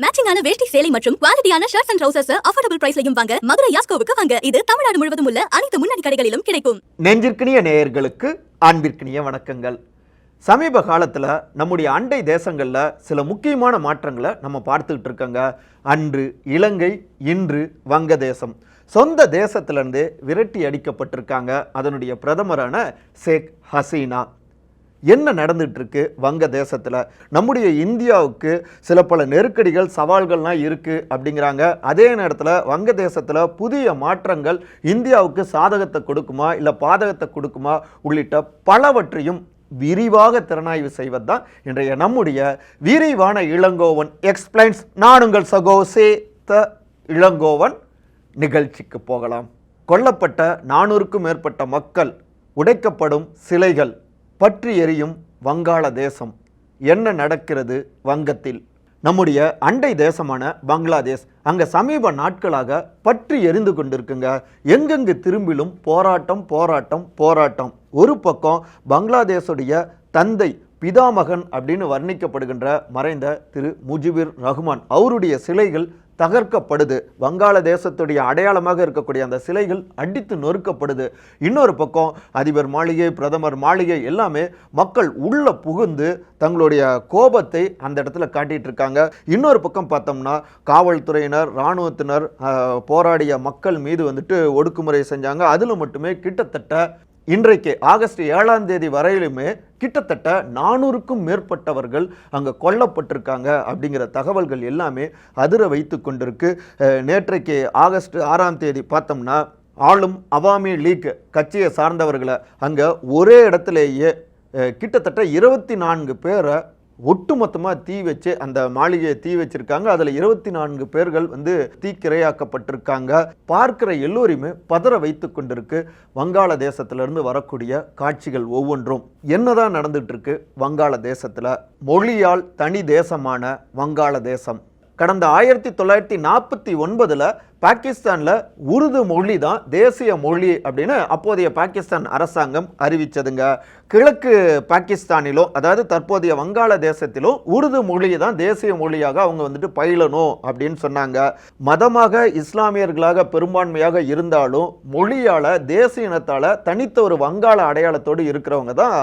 மேட்சிங்கான வேஷ்டி சேலை மற்றும் குவாலிட்டியான ஷர்ட்ஸ் அண்ட் ட்ரௌசர்ஸ் அஃபோர்டபுள் பிரைஸ்லையும் வாங்க மதுரை யாஸ்கோவுக்கு வாங்க. இது தமிழ்நாடு முழுவதும் உள்ள அனைத்து முன்னணி கடைகளிலும் கிடைக்கும். நெஞ்சிற்கினிய நேயர்களுக்கு அன்பிற்கினிய வணக்கங்கள். சமீப காலத்தில் நம்முடைய அண்டை தேசங்களில் சில முக்கியமான மாற்றங்களை நம்ம பார்த்துக்கிட்டு இருக்கோங்க. அன்று இலங்கை இன்று வங்கதேசம். சொந்த தேசத்திலிருந்து விரட்டி அடிக்கப்பட்டிருக்காங்க அதனுடைய பிரதமரான ஷேக் ஹசீனா. என்ன நடந்துகிட்ருக்கு வங்க தேசத்தில்? நம்முடைய இந்தியாவுக்கு சில பல நெருக்கடிகள் சவால்கள்லாம் இருக்குது அப்படிங்கிறாங்க. அதே நேரத்தில் வங்க தேசத்தில் புதிய மாற்றங்கள் இந்தியாவுக்கு சாதகத்தை கொடுக்குமா இல்லை பாதகத்தை கொடுக்குமா உள்ளிட்ட பலவற்றையும் விரிவாக திறனாய்வு செய்வது தான் இன்றைய நம்முடைய விரிவான இளங்கோவன் எக்ஸ்பிளைன்ஸ் நான் உங்கள் சகோ இளங்கோவன். நிகழ்ச்சிக்கு போகலாம். கொல்லப்பட்ட நானூறுக்கும் மேற்பட்ட மக்கள் உடைக்கப்படும் சிலைகள் பற்றி எரியும் வங்காள தேசம். என்ன நடக்கிறது வங்கத்தில்? நம்முடைய அண்டை தேசமான பங்களாதேஷ் அங்கே சமீப நாட்களாக பற்றி எரிந்து கொண்டிருக்குங்க. எங்கெங்கு திரும்பிலும் போராட்டம் போராட்டம் போராட்டம். ஒரு பக்கம் பங்களாதேஷுடைய தந்தை பிதாமகன் அப்படின்னு வர்ணிக்கப்படுகின்ற மறைந்த திரு முஜிபிர் ரஹ்மான் அவருடைய சிலைகள் தகர்க்கப்படுது. வங்காளதேசத்துடைய அடையாளமாக இருக்கக்கூடிய அந்த சிலைகள் அடித்து நொறுக்கப்படுது. இன்னொரு பக்கம் அதிபர் மாளிகை பிரதமர் மாளிகை எல்லாமே மக்கள் உள்ள புகுந்து தங்களுடைய கோபத்தை அந்த இடத்துல காட்டிட்டு இருக்காங்க. இன்னொரு பக்கம் பார்த்தோம்னா காவல்துறையினர் இராணுவத்தினர் போராடிய மக்கள் மீது வந்துட்டு ஒடுக்குமுறை செஞ்சாங்க. அதில் மட்டுமே கிட்டத்தட்ட இன்றைக்கு ஆகஸ்ட் ஏழாம் தேதி வரையிலுமே கிட்டத்தட்ட நானூறுக்கும் மேற்பட்டவர்கள் அங்கே கொல்லப்பட்டிருக்காங்க அப்படிங்கிற தகவல்கள் எல்லாமே அதிர வைத்து கொண்டிருக்கு. நேற்றைக்கு ஆகஸ்ட் ஆறாம் தேதி பார்த்தோம்னா ஆளும் அவாமி லீக் கட்சியை சார்ந்தவர்களை அங்கே ஒரே இடத்துலேயே கிட்டத்தட்ட இருபத்தி நான்கு பேரை ஒட்டுமொத்தமாக தீ வச்சு அந்த மாளிகையை தீ வச்சிருக்காங்க. அதில் இருபத்தி நான்கு பேர்கள் வந்து தீக்கிரையாக்கப்பட்டிருக்காங்க பார்க்கிற எல்லோரையுமே பதற வைத்து கொண்டிருக்கு. வங்காள தேசத்திலிருந்து வரக்கூடிய காட்சிகள் ஒவ்வொன்றும். என்னதான் நடந்துட்டு இருக்கு வங்காள தேசத்தில்? மொழியால் தனி தேசமான வங்காள தேசம். கடந்த ஆயிரத்தி தொள்ளாயிரத்தி நாற்பத்தி ஒன்பதில் பாகிஸ்தானில் உருது மொழி தான் தேசிய மொழி அப்படின்னு அப்போதைய பாகிஸ்தான் அரசாங்கம் அறிவித்ததுங்க கிழக்கு பாகிஸ்தானிலும் அதாவது தற்போதைய வங்காள தேசத்திலும் உருது மொழி தான் தேசிய மொழியாக அவங்க வந்துட்டு பயிலணும் அப்படின்னு சொன்னாங்க. மதமாக இஸ்லாமியர்களாக பெரும்பான்மையாக இருந்தாலும் மொழியால் தேசிய இனத்தால் தனித்த ஒரு வங்காள அடையாளத்தோடு இருக்கிறவங்க தான்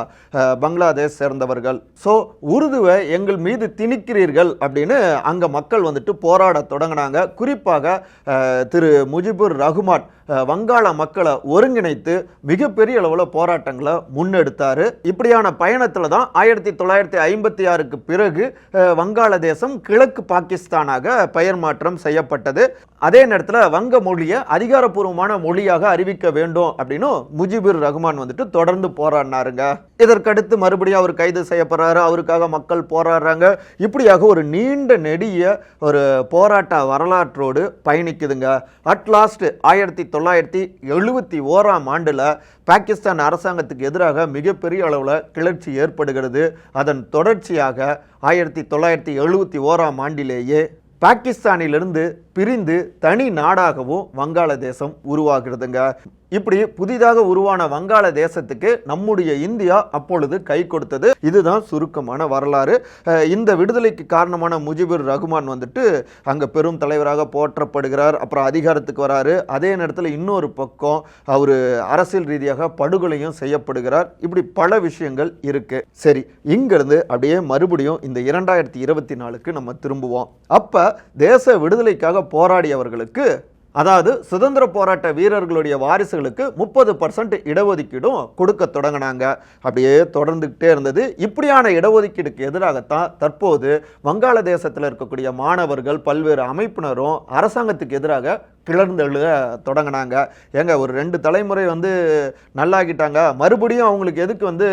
பங்களாதேஷ் சேர்ந்தவர்கள். ஸோ உருதுவை எங்கள் மீது திணிக்கிறீர்கள் அப்படின்னு அங்கே மக்கள் வந்துட்டு போராட தொடங்கினாங்க. குறிப்பாக திரு முஜிபுர் ரஹ்மான் வங்காள மக்களை ஒருங்கிணைத்து மிகப்பெரிய அளவில் போராட்டங்களை முன்னெடுத்தார். இப்படியான பயணத்தில் தான் ஆயிரத்தி தொள்ளாயிரத்தி ஐம்பத்தி ஆறுக்கு பிறகு வங்காளதேசம் கிழக்கு பாகிஸ்தானாக பெயர் மாற்றம் செய்யப்பட்டது. அதே நேரத்தில் வங்க மொழியை அதிகாரப்பூர்வமான மொழியாக அறிவிக்க வேண்டும் அப்படின்னு முஜிபுர் ரஹ்மான் வந்துட்டு தொடர்ந்து போராடினாருங்க. இதற்கடுத்து மறுபடியும் அவர் கைது செய்யப்படுறாரு. அவருக்காக மக்கள் போராடுறாங்க. இப்படியாக ஒரு நீண்ட நெடிய ஒரு போராட்ட வரலாற்றோடு பயணிக்குதுங்க. அட் லாஸ்ட் ஆயிரத்தி தொள்ளாயிரத்தி எழுபத்தி ஓராம் ஆண்டில் பாகிஸ்தான் அரசாங்கத்துக்கு எதிராக மிகப்பெரிய அளவில் கிளர்ச்சி ஏற்படுகிறது. அதன் தொடர்ச்சியாக ஆயிரத்தி தொள்ளாயிரத்தி எழுபத்தி ஓராம் ஆண்டிலேயே பாகிஸ்தானிலிருந்து பிரிந்து தனி நாடாகவும் வங்காளதேசம் உருவாகிறதுங்க. இப்படி புதிதாக உருவான வங்காள தேசத்துக்கு நம்முடைய இந்தியா அப்பொழுது கை கொடுத்தது. இதுதான் சுருக்கமான வரலாறு. இந்த விடுதலைக்கு காரணமான முஜிபுர் ரகுமான் வந்துட்டு அங்கே பெரும் தலைவராக போற்றப்படுகிறார். அப்புறம் அதிகாரத்துக்கு வராரு. அதே நேரத்தில் இன்னொரு பக்கம் அவர் அரசியல் ரீதியாக படுகொலையும் செய்யப்படுகிறார். இப்படி பல விஷயங்கள் இருக்கு. சரி இங்கிருந்து அப்படியே மறுபடியும் இந்த இரண்டாயிரத்தி இருபத்தி நாலுக்கு நம்ம திரும்புவோம். அப்போ தேச விடுதலைக்காக போராடியவர்களுக்கு அதாவது சுதந்திர போராட்ட வீரர்களுடைய வாரிசுகளுக்கு முப்பது பர்சன்ட் இடஒதுக்கீடும் கொடுக்க தொடங்கினாங்க. அப்படியே தொடர்ந்துக்கிட்டே இருந்தது. இப்படியான இடஒதுக்கீடுக்கு எதிராகத்தான் தற்போது வங்காளதேசத்தில் இருக்கக்கூடிய மாணவர்கள் பல்வேறு அமைப்பினரும் அரசாங்கத்துக்கு எதிராக கிளர்ந்தெழுக தொடங்கினாங்க. ஏங்க ஒரு ரெண்டு தலைமுறை வந்து நல்லாக்கிட்டாங்க. மறுபடியும் அவங்களுக்கு எதுக்கு வந்து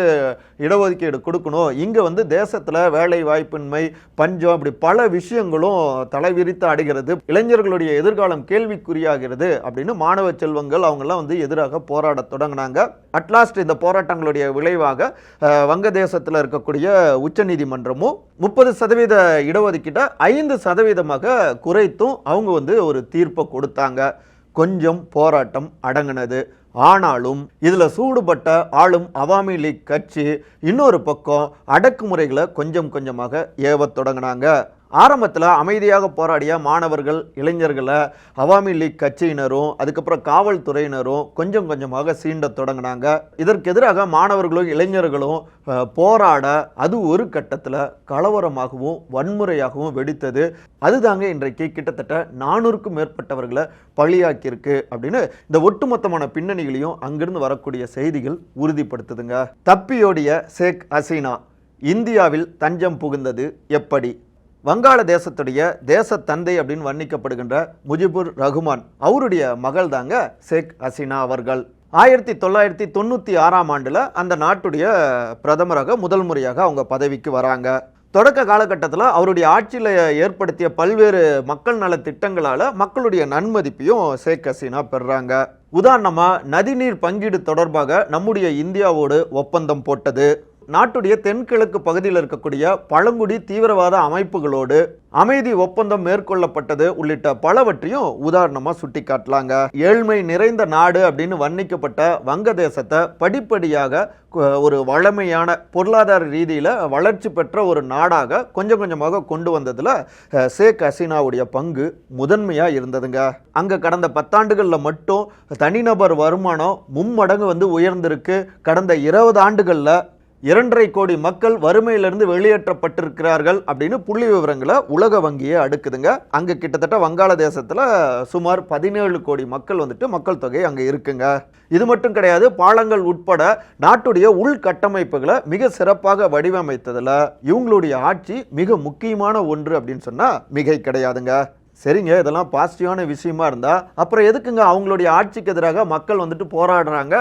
இடஒதுக்கீடு கொடுக்கணும்? இங்கே வந்து தேசத்தில் வேலை வாய்ப்பின்மை பஞ்சம் அப்படி பல விஷயங்களும் தலைவிரித்து அடைகிறது இளைஞர்களுடைய எதிர்காலம் கேள்விக்குறியாகிறது அப்படின்னு மாணவ செல்வங்கள் அவங்கெல்லாம் வந்து எதிராக போராட தொடங்கினாங்க. அட்லாஸ்ட் இந்த போராட்டங்களுடைய விளைவாக வங்கதேசத்தில் இருக்கக்கூடிய உச்சநீதிமன்றமும் முப்பது சதவீத இடஒதுக்கீட்டை ஐந்து சதவீதமாக குறைத்தும் அவங்க வந்து ஒரு தீர்ப்பை கொடுத்தாங்க. கொஞ்சம் போராட்டம் அடங்கினது. ஆனாலும் இதில் சூடுபட்ட ஆளும் அவாமி லீக் கட்சி இன்னொரு பக்கம் அடக்குமுறைகளை கொஞ்சம் கொஞ்சமாக ஏவத் தொடங்கினாங்க. ஆரம்பத்தில் அமைதியாக போராடிய மாணவர்கள் இளைஞர்களை அவாமி லீக் கட்சியினரும் அதுக்கப்புறம் காவல்துறையினரும் கொஞ்சம் கொஞ்சமாக சீண்ட தொடங்கினாங்க. இதற்கு எதிராக மாணவர்களும் இளைஞர்களும் போராட அது ஒரு கட்டத்தில் கலவரமாகவும் வன்முறையாகவும் வெடித்தது. அதுதாங்க இன்றைக்கு கிட்டத்தட்ட நானூறுக்கும் மேற்பட்டவர்களை பழியாக்கியிருக்கு அப்படின்னு இந்த ஒட்டுமொத்தமான பின்னணிகளையும் அங்கிருந்து வரக்கூடிய செய்திகள் உறுதிப்படுத்துதுங்க. தப்பியோடிய ஷேக் ஹசீனா இந்தியாவில் தஞ்சம் புகுந்தது எப்படி? வங்காள தேசத்துடைய தேச தந்தை அப்படின்னு வர்ணிக்கப்படுகின்ற முஜிபுர் ரகுமான் அவருடைய மகள் தாங்க ஷேக் ஹசீனா அவர்கள். ஆயிரத்தி தொள்ளாயிரத்தி தொண்ணூற்றி ஆறாம் ஆண்டில் அந்த நாட்டுடைய பிரதமராக முதல் முறையாக அவங்க பதவிக்கு வராங்க. தொடக்க காலகட்டத்தில் அவருடைய ஆட்சியில் ஏற்படுத்திய பல்வேறு மக்கள் நல திட்டங்களால் மக்களுடைய நன்மதிப்பையும் ஷேக் ஹசீனா பெறுறாங்க உதாரணமாக நதிநீர் பங்கீடு தொடர்பாக நம்முடைய இந்தியாவோடு ஒப்பந்தம் போட்டது. நாட்டுடைய தென்கிழக்கு பகுதியில் இருக்கக்கூடிய பழங்குடி தீவிரவாத அமைப்புகளோடு அமைதி ஒப்பந்தம் மேற்கொள்ளப்பட்டது உள்ளிட்ட பலவற்றையும் உதாரணமா சுட்டிக்காட்டலாங்க. ஏழ்மை நிறைந்த நாடு அப்படின்னு வர்ணிக்கப்பட்ட வங்கதேசத்தை படிப்படியாக ஒரு வளமையான பொருளாதார ரீதியில் வளர்ச்சி பெற்ற ஒரு நாடாக கொஞ்சம் கொஞ்சமாக கொண்டு வந்ததுல ஷேக் ஹசீனாவுடைய பங்கு முதன்மையாக இருந்ததுங்க. அங்கே கடந்த பத்தாண்டுகளில் மட்டும் தனிநபர் வருமானம் மும்மடங்கு வந்து உயர்ந்திருக்கு. கடந்த இருபது ஆண்டுகளில் இரண்டரை கோடி மக்கள் வறுமையிலிருந்து வெளியேற்றப்பட்டிருக்கிறார்கள் அப்படின்னு புள்ளி விவரங்களை உலக வங்கியை அடுக்குதுங்க. அங்கே கிட்டத்தட்ட வங்காளதேசத்தில் சுமார் பதினேழு கோடி மக்கள் வந்துட்டு மக்கள் தொகை அங்கே இருக்குங்க. இது மட்டும் கிடையாது பாலங்கள் உட்பட நாட்டுடைய உள்கட்டமைப்புகளை மிக சிறப்பாக வடிவமைத்ததில் இவங்களுடைய ஆட்சி மிக முக்கியமான ஒன்று அப்படின்னு சொன்னால் மிகை கிடையாதுங்க. சரிங்க இதெல்லாம் பாசிட்டிவான விஷயமா இருந்தால் அப்புறம் எதுக்குங்க அவங்களுடைய ஆட்சிக்கு எதிராக மக்கள் வந்துட்டு போராடுறாங்க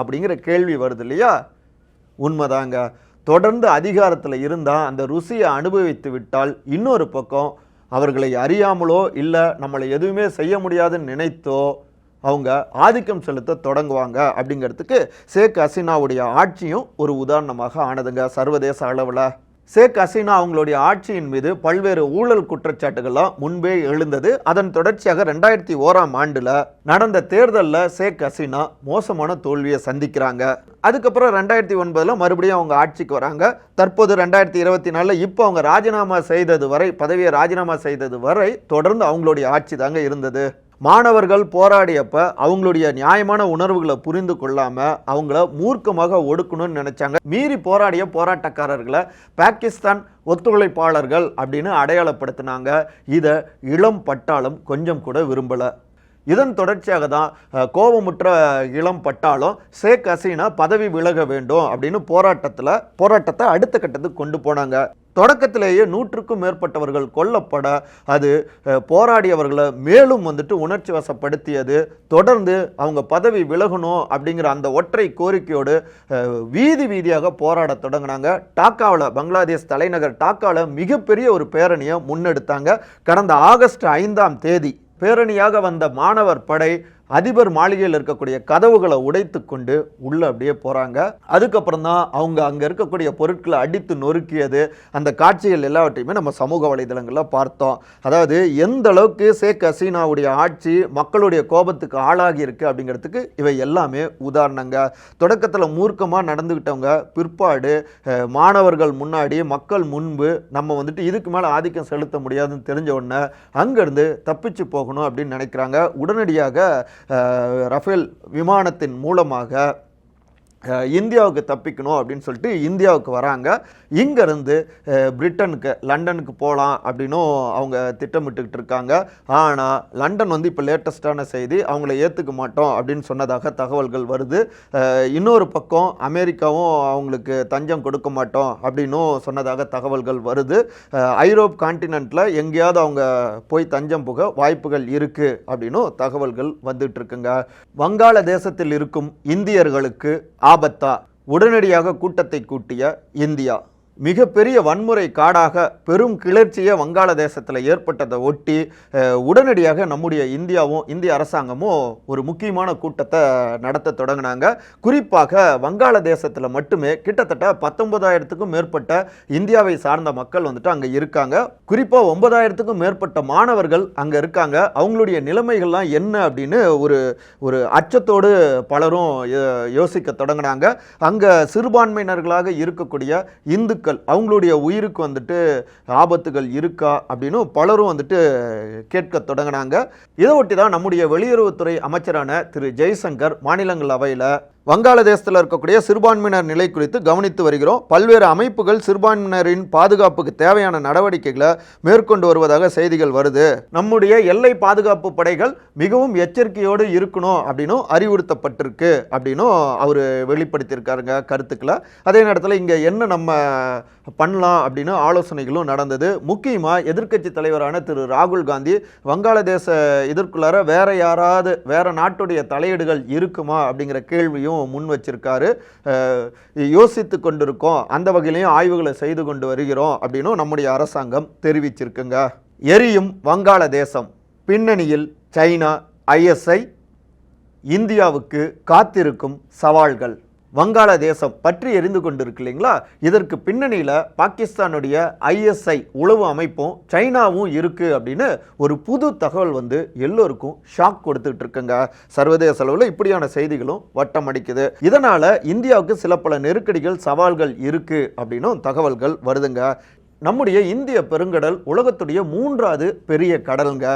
அப்படிங்கிற கேள்வி வருது இல்லையா? உண்மைதாங்க. தொடர்ந்து அதிகாரத்தில் இருந்தால் அந்த ருசியை அனுபவித்து விட்டால் இன்னொரு பக்கம் அவர்களை அறியாமலோ இல்லை நம்மளை எதுவுமே செய்ய முடியாதுன்னு நினைத்தோ அவங்க ஆதிக்கம் செலுத்த தொடங்குவாங்க அப்படிங்கிறதுக்கு ஷேக் ஹசீனாவுடைய ஆட்சியும் ஒரு உதாரணமாக ஆனதுங்க. சர்வதேச அளவில் ஷேக் ஹசீனா அவங்களுடைய ஆட்சியின் மீது பல்வேறு ஊழல் குற்றச்சாட்டுகள்லாம் முன்பே எழுந்தது. அதன் தொடர்ச்சியாக ரெண்டாயிரத்தி ஓராம் ஆண்டுல நடந்த தேர்தலில் ஷேக் ஹசீனா மோசமான தோல்வியை சந்திக்கிறாங்க. அதுக்கப்புறம் ரெண்டாயிரத்தி ஒன்பதுல மறுபடியும் அவங்க ஆட்சிக்கு வராங்க. தற்போது ரெண்டாயிரத்தி இருபத்தி நாலில் இப்போ அவங்க ராஜினாமா செய்தது வரை பதவியை ராஜினாமா செய்தது வரை தொடர்ந்து அவங்களுடைய ஆட்சி தாங்க இருந்தது. மாணவர்கள் போராடியப்ப அவங்களுடைய நியாயமான உணர்வுகளை புரிந்து கொள்ளாம அவங்கள மூர்க்கமாக ஒடுக்கணும்னு நினைச்சாங்க. மீறி போராடிய போராட்டக்காரர்களை பாகிஸ்தான் ஒத்துழைப்பாளர்கள் அப்படின்னு அடையாளப்படுத்தினாங்க. இதை இளம் பட்டாளம் கொஞ்சம் கூட விரும்பலை. இதன் தொடர்ச்சியாக தான் கோபமுற்ற இளம் பட்டாலும் ஷேக் ஹசீனா பதவி விலக வேண்டும் அப்படின்னு போராட்டத்தில் போராட்டத்தை அடுத்த கட்டத்துக்கு கொண்டு போனாங்க. தொடக்கத்திலேயே நூற்றுக்கும் மேற்பட்டவர்கள் கொல்லப்பட அது போராடியவர்களை மேலும் வந்துட்டு உணர்ச்சி வசப்படுத்தியது. தொடர்ந்து அவங்க பதவி விலகணும் அப்படிங்கிற அந்த ஒற்றை கோரிக்கையோடு வீதி வீதியாக போராட தொடங்கினாங்க. டாக்காவில் பங்களாதேஷ் தலைநகர் டாக்காவில் மிகப்பெரிய ஒரு பேரணியை முன்னெடுத்தாங்க. கடந்த ஆகஸ்ட் ஐந்தாம் தேதி பேரணியாக வந்த மாணவர் படை அதிபர் மாளிகையில் இருக்கக்கூடிய கதவுகளை உடைத்து கொண்டு உள்ள அப்படியே போறாங்க. அதுக்கப்புறம் தான் அவங்க அங்க இருக்கக்கூடிய பொருட்களை அடித்து நொறுக்கியது. அந்த காட்சிகள் எல்லாவற்றையுமே நம்ம சமூக வலைதளங்களில் பார்த்தோம். அதாவது எந்த அளவுக்கு ஷேக் ஹசீனாவுடைய ஆட்சி மக்களுடைய கோபத்துக்கு ஆளாகி இருக்கு அப்படிங்கிறதுக்கு இவை எல்லாமே உதாரணங்க. தொடக்கத்தில் மூர்க்கமாக நடந்துக்கிட்டவங்க பிற்பாடு மாணவர்கள் முன்னாடி மக்கள் முன்பு நம்ம வந்துட்டு இதுக்கு மேலே ஆதிக்கம் செலுத்த முடியாதுன்னு தெரிஞ்ச உடனே அங்கேருந்து தப்பிச்சு போகணும் அப்படின்னு நினைக்கிறாங்க. உடனடியாக ரஃபேல் விமானத்தின் மூலமாக இந்தியாவுக்கு தப்பிக்கணும் அப்படின்னு சொல்லிட்டு இந்தியாவுக்கு வராங்க. இங்கேருந்து பிரிட்டனுக்கு லண்டனுக்கு போகலாம் அப்படின்னும் அவங்க திட்டமிட்டுக்கிட்டு இருக்காங்க. ஆனால் லண்டன் வந்து இப்போ லேட்டஸ்டான செய்தி அவங்கள ஏற்றுக்க மாட்டோம் அப்படின்னு சொன்னதாக தகவல்கள் வருது. இன்னொரு பக்கம் அமெரிக்காவும் அவங்களுக்கு தஞ்சம் கொடுக்க மாட்டோம் அப்படின்னும் சொன்னதாக தகவல்கள் வருது. ஐரோப் கான்டினென்ட்டில் எங்கேயாவது அவங்க போய் தஞ்சம் புக வாய்ப்புகள் இருக்குது அப்படின்னும் தகவல்கள் வந்துட்டு இருக்குங்க. வங்காளதேசத்தில் இருக்கும் இந்தியர்களுக்கு ஆபத்தா உடனடியாக கூட்டத்தை கூட்டிய இந்தியா. மிகப்பெரிய வன்முறை காடாக பெரும் கிளர்ச்சியை வங்காளதேசத்தில் ஏற்பட்டதை ஒட்டி உடனடியாக நம்முடைய இந்தியாவும் இந்திய அரசாங்கமும் ஒரு முக்கியமான கூட்டத்தை நடத்த தொடங்கினாங்க. குறிப்பாக வங்காளதேசத்தில் மட்டுமே கிட்டத்தட்ட பத்தொன்பதாயிரத்துக்கும் மேற்பட்ட இந்தியாவை சார்ந்த மக்கள் வந்துட்டு அங்கே இருக்காங்க. குறிப்பாக ஒன்பதாயிரத்துக்கும் மேற்பட்ட மாணவர்கள் அங்கே இருக்காங்க. அவங்களுடைய நிலைமைகள்லாம் என்ன அப்படின்னு ஒரு ஒரு அச்சத்தோடு பலரும் யோ- யோசிக்க தொடங்கினாங்க. அங்கே சிறுபான்மையினர்களாக இருக்கக்கூடிய இந்து இந்துக்கள் அவங்களுடைய உயிருக்கு வந்துட்டு ஆபத்துகள் இருக்கா அப்படின்னு பலரும் வந்துட்டு கேட்க தொடங்கினாங்க. இதை ஒட்டி தான் நம்முடைய வெளியுறவுத்துறை அமைச்சரான திரு ஜெய்சங்கர் மாநிலங்களவையில் வங்காளதேசத்தில் இருக்கக்கூடிய சிறுபான்மையினர் நிலை குறித்து கவனித்து வருகிறோம். பல்வேறு அமைப்புகள் சிறுபான்மையினரின் பாதுகாப்புக்கு தேவையான நடவடிக்கைகளை மேற்கொண்டு வருவதாக செய்திகள் வருது. நம்முடைய எல்லை பாதுகாப்பு படைகள் மிகவும் எச்சரிக்கையோடு இருக்கணும் அப்படின்னும் அறிவுறுத்தப்பட்டிருக்கு அப்படின்னும் அவர் வெளிப்படுத்தியிருக்காருங்க கருத்துக்களை. அதே நேரத்தில் இங்கே என்ன நம்ம பண்ணலாம் அப்படின்னு ஆலோசனைகளும் நடந்தது. முக்கியமாக எதிர்க்கட்சி தலைவரான திரு ராகுல் காந்தி வங்காளதேச இதற்குள்ளார வேற யாராவது வேற நாட்டுடைய தலையீடுகள் இருக்குமா அப்படிங்கிற கேள்வியும் முன் வச்சிருக்காரு. யோசித்து கொண்டிருக்கோம். அந்த வகையிலையும் ஆய்வுகளை செய்து கொண்டு வருகிறோம் அப்படின்னும் நம்முடைய அரசாங்கம் தெரிவிச்சிருக்குங்க. எரியும் வங்காளதேசம் பின்னணியில் சைனா ஐஎஸ்ஐ இந்தியாவுக்கு காத்திருக்கும் சவால்கள். வங்காளதேசம் பற்றி எரிந்து கொண்டிருக்கு இல்லைங்களா இதற்கு பின்னணியில் பாகிஸ்தானுடைய ஐஎஸ்ஐ உளவு அமைப்பும் சைனாவும் இருக்குது அப்படின்னு ஒரு புது தகவல் வந்து எல்லோருக்கும் ஷாக் கொடுத்துட்டு இருக்குங்க சர்வதேச அளவில் இப்படியான செய்திகளும் வட்டம் அடிக்குது. இதனால் இந்தியாவுக்கு சில பல நெருக்கடிகள் சவால்கள் இருக்குது அப்படின்னும் தகவல்கள் வருதுங்க. நம்முடைய இந்திய பெருங்கடல் உலகத்துடைய மூன்றாவது பெரிய கடலுங்க.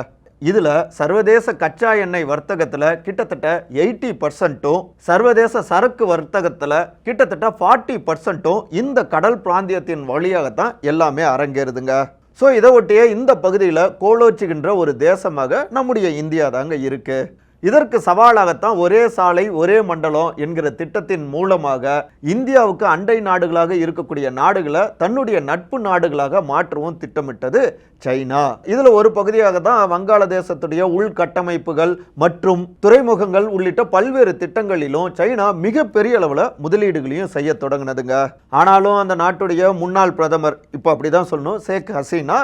இதில் சர்வதேச கச்சா எண்ணெய் வர்த்தகத்தில் கிட்டத்தட்ட எயிட்டி பர்சன்ட்டும் சர்வதேச சரக்கு வர்த்தகத்தில் கிட்டத்தட்ட ஃபார்ட்டி பர்சன்ட்டும் இந்த கடல் பிராந்தியத்தின் வழியாகத்தான் எல்லாமே அரங்கேறுதுங்க. ஸோ இதை ஒட்டியே இந்த பகுதியில் கோலோச்சுகின்ற ஒரு தேசமாக நம்முடைய இந்தியா தாங்க இருக்கு. இதற்கு சவாலாகத்தான் ஒரே சாலை ஒரே மண்டலம் என்கிற திட்டத்தின் மூலமாக இந்தியாவுக்கு அண்டை நாடுகளாக இருக்கக்கூடிய நாடுகளை தன்னுடைய நட்பு நாடுகளாக மாற்றவும் திட்டமிட்டது சைனா. இதில் ஒரு பகுதியாக தான் வங்காளதேசத்துடைய உள்கட்டமைப்புகள் மற்றும் துறைமுகங்கள் உள்ளிட்ட பல்வேறு திட்டங்களிலும் சைனா மிகப்பெரிய அளவில் முதலீடுகளையும் செய்ய தொடங்கினதுங்க. ஆனாலும் அந்த நாட்டுடைய முன்னாள் பிரதமர் இப்போ அப்படிதான் சொல்லணும் ஷேக் ஹசீனா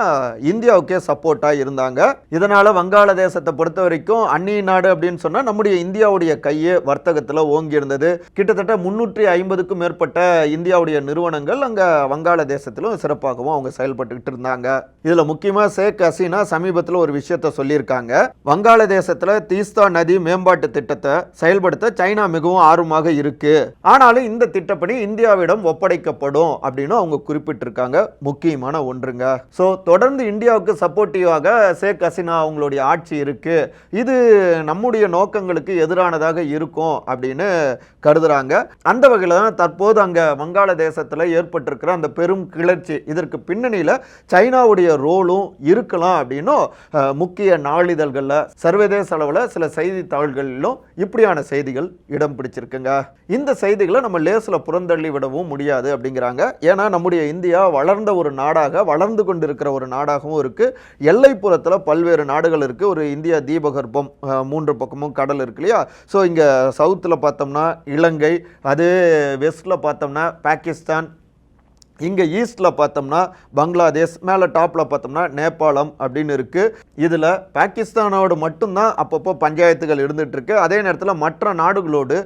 இந்தியாவுக்கே சப்போர்ட்டாக இருந்தாங்க. இதனால வங்காளதேசத்தை பொறுத்த வரைக்கும் அந்நிய நாடு அப்படின்னு சொன்னால் நம்முடைய இந்தியாவுடைய கையே வர்த்தகத்தில் ஓங்கி இருந்தது. கிட்டத்தட்ட முன்னூற்றி ஐம்பதுக்கும் மேற்பட்ட இந்தியாவுடைய நிறுவனங்கள் அங்கே வங்காளதேசத்திலும் சிறப்பாகவும் அவங்க செயல்பட்டுக்கிட்டு இருந்தாங்க. இதில் முக்கிய முக்கியமாக ஷேக் ஹசீனா சமீபத்தில் ஒரு விஷயத்த சொல்லியிருக்காங்க. வங்காளதேசத்தில் தீஸ்தா நதி மேம்பாட்டு திட்டத்தை செயல்படுத்த சைனா மிகவும் ஆர்வமாக இருக்கு. ஆனாலும் இந்த திட்டப்பணி இந்தியாவிடம் ஒப்படைக்கப்படும் அப்படின்னு அவங்க குறிப்பிட்டிருக்காங்க. முக்கியமான ஒன்றுங்க. ஸோ தொடர்ந்து இந்தியாவுக்கு சப்போர்ட்டிவாக ஷேக் ஹசீனா அவங்களுடைய ஆட்சி இருக்கு. இது நம்முடைய நோக்கங்களுக்கு எதிரானதாக இருக்கும் அப்படின்னு கருதுறாங்க. அந்த வகையில் தான் தற்போது அங்கே வங்காளதேசத்தில் ஏற்பட்டிருக்கிற அந்த பெரும் கிளர்ச்சி. இதற்கு பின்னணியில் சைனாவுடைய ரோலும் இருக்கலாம் அப்படின்னும் முக்கிய நாளிதழ்களில் சர்வதேச அளவில் சில செய்தித்தாள்களிலும் இப்படியான செய்திகள் இடம் பிடிச்சிருக்குங்க. இந்த செய்திகளை நம்ம லேசில் புறந்தள்ளி விடவும் முடியாது அப்படிங்கிறாங்க. ஏன்னா நம்முடைய இந்தியா வளர்ந்த ஒரு நாடாக வளர்ந்து கொண்டிருக்கிற ஒரு நாடாகவும் இருக்குது எல்லைப்புறத்தில் பல்வேறு நாடுகள் இருக்குது ஒரு இந்தியா தீபகற்பம் மூன்று பக்கமும் கடல் இருக்கு இல்லையா? ஸோ இங்கே சவுத்தில் பார்த்தோம்னா இலங்கை அதே வெஸ்ட்டில் பார்த்தோம்னா பாகிஸ்தான் இங்கே ஈஸ்டில் பார்த்தோம்னா பங்களாதேஷ் மேலே டாப்பில் பார்த்தோம்னா நேபாளம் அப்படின்னு இருக்குது இதில் பாகிஸ்தானோடு மட்டும்தான் அப்பப்போ பஞ்சாயத்துகள் இருந்துகிட்ருக்கு அதே நேரத்தில் மற்ற நாடுகளோடு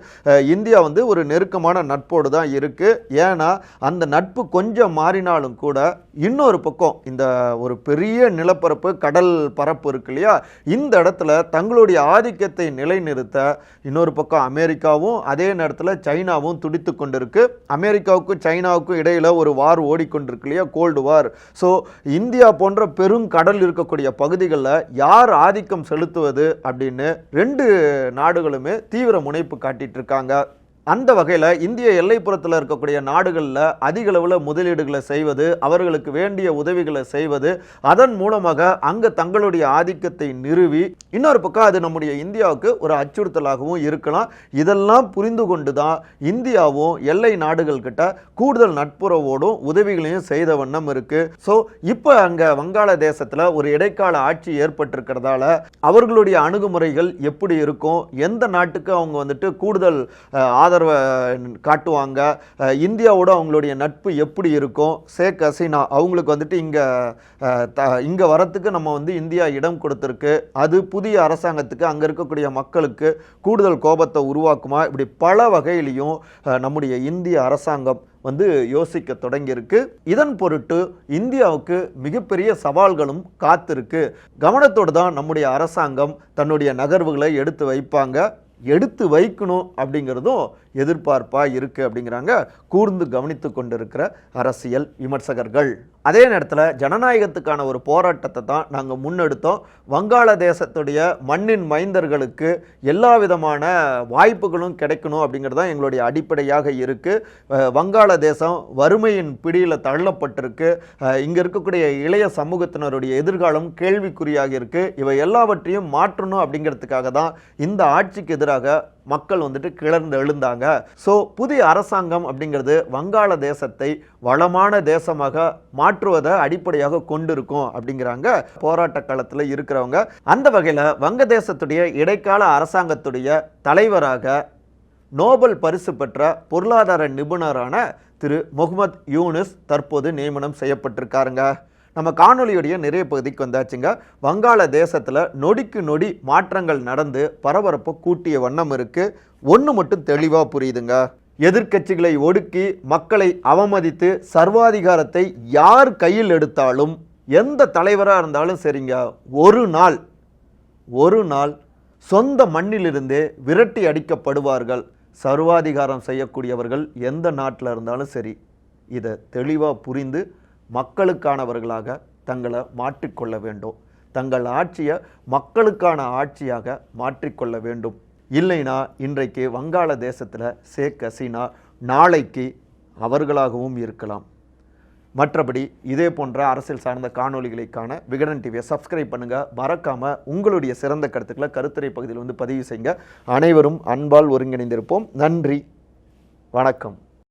இந்தியா வந்து ஒரு நெருக்கமான நட்போடு தான் இருக்குது ஏன்னா அந்த நட்பு கொஞ்சம் மாறினாலும் கூட இன்னொரு பக்கம் இந்த ஒரு பெரிய நிலப்பரப்பு கடல் பரப்பு இருக்கு இல்லையா? இந்த இடத்துல தங்களுடைய ஆதிக்கத்தை நிலைநிறுத்த இன்னொரு பக்கம் அமெரிக்காவும் அதே நேரத்தில் சைனாவும் துடித்து கொண்டிருக்கு. அமெரிக்காவுக்கும் சைனாவுக்கும் இடையில் ஒரு வார் ஓடிக்கொண்டிருக்கு இல்லையா கோல்டு வார் ஸோ இந்தியா போன்ற பெரும் கடல் இருக்கக்கூடிய பகுதிகளில் யார் ஆதிக்கம் செலுத்துவது அப்படின்னு ரெண்டு நாடுகளுமே தீவிர முனைப்பு காட்டிட்டு இருக்காங்க. அந்த வகையில் இந்திய எல்லைப்புறத்தில் இருக்கக்கூடிய நாடுகளில் அதிக அளவில் முதலீடுகளை செய்வது அவர்களுக்கு வேண்டிய உதவிகளை செய்வது அதன் மூலமாக அங்கே தங்களுடைய ஆதிக்கத்தை நிறுவி இன்னொரு பக்கம் அது நம்முடைய இந்தியாவுக்கு ஒரு அச்சுறுத்தலாகவும் இருக்கலாம். இதெல்லாம் புரிந்து கொண்டு தான் இந்தியாவும் எல்லை நாடுகள் கிட்ட கூடுதல் நட்புறவோடும் உதவிகளையும் செய்த வண்ணம் இருக்கு. ஸோ இப்போ அங்கே வங்காளதேசத்தில் ஒரு இடைக்கால ஆட்சி ஏற்பட்டிருக்கிறதால அவர்களுடைய அணுகுமுறைகள் எப்படி இருக்கும்? எந்த நாட்டுக்கு அவங்க வந்துட்டு கூடுதல் ஆதரவு ஆதரவை காட்டுவாங்க. இந்தியாவோட அவங்களுடைய நட்பு எப்படி இருக்கும்? ஷேக் ஹசீனா அவங்களுக்கு வந்துட்டு இங்கே த இங்கே வரத்துக்கு நம்ம வந்து இந்தியா இடம் கொடுத்துருக்கு. அது புதிய அரசாங்கத்துக்கு அங்கே இருக்கக்கூடிய மக்களுக்கு கூடுதல் கோபத்தை உருவாக்குமா? இப்படி பல வகையிலையும் நம்முடைய இந்திய அரசாங்கம் வந்து யோசிக்க தொடங்கியிருக்கு. இதன் பொருட்டு இந்தியாவுக்கு மிகப்பெரிய சவால்களும் காத்திருக்கு. கவனத்தோடு தான் நம்முடைய அரசாங்கம் தன்னுடைய நகர்வுகளை எடுத்து வைப்பாங்க. எடுத்து வைக்கணும் அப்படிங்கிறதும் எதிர்பார்ப்பாக இருக்குது அப்படிங்கிறாங்க. கூர்ந்து கவனித்து கொண்டிருக்கிற அரசியல் விமர்சகர்கள். அதே நேரத்தில் ஜனநாயகத்துக்கான ஒரு போராட்டத்தை தான் நாங்கள் முன்னெடுத்தோம். வங்காளதேசத்துடைய மண்ணின் மைந்தர்களுக்கு எல்லா விதமான வாய்ப்புகளும் கிடைக்கணும் அப்படிங்கிறது தான் எங்களுடைய அடிப்படையாக இருக்குது வங்காளதேசம் வறுமையின் பிடியில் தள்ளப்பட்டிருக்கு. இங்கே இருக்கக்கூடிய இளைய சமூகத்தினருடைய எதிர்காலம் கேள்விக்குறியாக இருக்குது இவை எல்லாவற்றையும் மாற்றணும் அப்படிங்கிறதுக்காக தான் இந்த ஆட்சிக்கு எதிராக மக்கள் வந்துட்டு கிளர்ந்து எழுந்தாங்க. ஸோ புதிய அரசாங்கம் அப்படிங்கிறது வங்காள தேசத்தை வளமான தேசமாக மாற்றுவதை அடிப்படையாக கொண்டிருக்கும் அப்படிங்கிறாங்க போராட்ட களத்தில் இருக்கிறவங்க. அந்த வகையில் வங்கதேசத்துடைய இடைக்கால அரசாங்கத்துடைய தலைவராக நோபல் பரிசு பெற்ற பொருளாதார நிபுணரான திரு முகமது யூனிஸ் தற்போது நியமனம் செய்யப்பட்டிருக்காருங்க. நம்ம காணொளியுடைய நிறைய பகுதிக்கு வந்தாச்சுங்க. வங்காள தேசத்தில் நொடிக்கு நொடி மாற்றங்கள் நடந்து பரபரப்பை கூட்டிய வண்ணம் இருக்கு. ஒன்று மட்டும் தெளிவாக புரியுதுங்க. எதிர்க்கட்சிகளை ஒடுக்கி மக்களை அவமதித்து சர்வாதிகாரத்தை யார் கையில் எடுத்தாலும் எந்த தலைவராக இருந்தாலும் சரிங்க. ஒரு நாள் ஒரு நாள் சொந்த மண்ணிலிருந்தே விரட்டி அடிக்கப்படுவார்கள். சர்வாதிகாரம் செய்யக்கூடியவர்கள் எந்த நாட்டில் இருந்தாலும் சரி. இதை தெளிவாக புரிந்து மக்களுக்கானவர்களாக தங்களை மாற்றிக்கொள்ள வேண்டும். தங்கள் ஆட்சியை மக்களுக்கான ஆட்சியாக மாற்றிக்கொள்ள வேண்டும். இல்லைனா இன்றைக்கு வங்காள தேசத்தில் ஷேக் ஹசீனா நாளைக்கு அவர்களாகவும் இருக்கலாம். மற்றபடி இதே போன்ற அரசியல் சார்ந்த காணொலிகளுக்கான காண விகடன் டிவியை சப்ஸ்கிரைப் பண்ணுங்கள் மறக்காமல் உங்களுடைய சிறந்த கருத்துக்களை கருத்துரை பகுதியில் வந்து பதிவு செய்யுங்க. அனைவரும் அன்பால் ஒருங்கிணைந்திருப்போம். நன்றி. வணக்கம்.